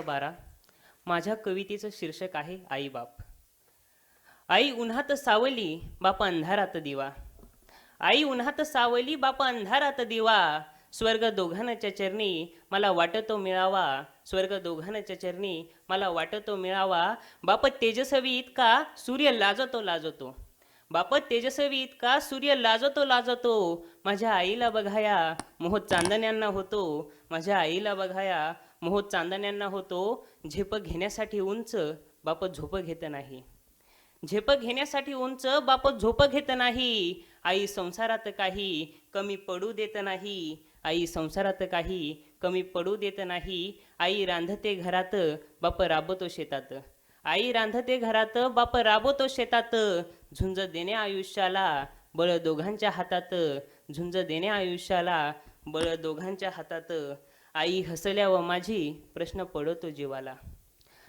बारा. माझ्या कवितेचं शीर्षक आहे आई बाप आई उन्हात सावली बाप अंधारात दिवा. आई उन्हात सावली बाप अंधारात दिवा. स्वर्ग दोघांच्या चरणी मला वाटतो मिळावा. स्वर्ग दोघांच्या चरणी मला वाटतो मिळावा. बाप तेजस्वी इतका सूर्य लाजतो लाजतो. बाप तेजस्वी इतका सूर्य लाजतो लाजतो. माझ्या आईला बघाया मोह चांदण्यांना होतो. माझ्या आईला बघाया मोह चांदण्यांना होतो झेप घेण्यासाठी उंच बाप झोप घेत नाही. झेप घेण्यासाठी उंच बाप झोप घेत नाही. आई संसारात काही कमी पडू देत नाही. आई संसारात काही कमी पडू देत नाही. आई रांधते घरात बाप राबतो शेतात. आई रांधते घरात बाप राबतो शेतात. झुंज देणे आयुष्याला बळ दोघांच्या हातात. झुंज देणे आयुष्याला बळ दोघांच्या हातात. आई हसल्या व माझी प्रश्न पडतो जीवाला.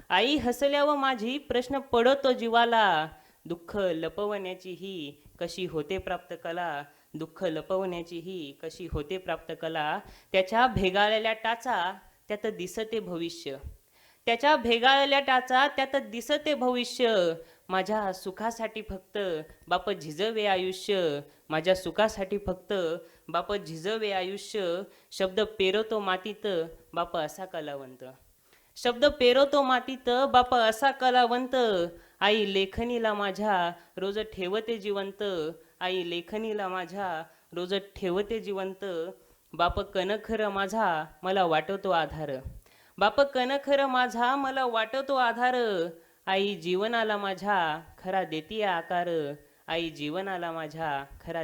आई हसल्यावर माझी प्रश्न पडतो जीवाला. दुःख लपवण्याची ही कशी होते प्राप्त कला? दुःख लपवण्याची ही कशी होते प्राप्त कला? त्याच्या भेगाळलेल्या टाचा त्यात दिसते भविष्य. त्याच्या भेगाळल्या टाचा त्यात दिसते भविष्य. माझ्या सुखासाठी फक्त बाप झिजवे आयुष्य. माझ्या सुखासाठी फक्त बाप झिजवे आयुष्य. शब्द पेरवतो मातीत बाप असा कलावंत. शब्द पेरवतो मातीत बाप असा कलावंत. आई लेखनीला माझ्या रोज ठेवते जिवंत. आई लेखनीला माझ्या रोज ठेवते जिवंत. बाप कनखर माझा मला वाटतो आधार. बाप कनखर माझा मला वाटतो आधार. आई जीवनाला माझ्या खरा देती आकार. आई जीवनाला माझ्या खरा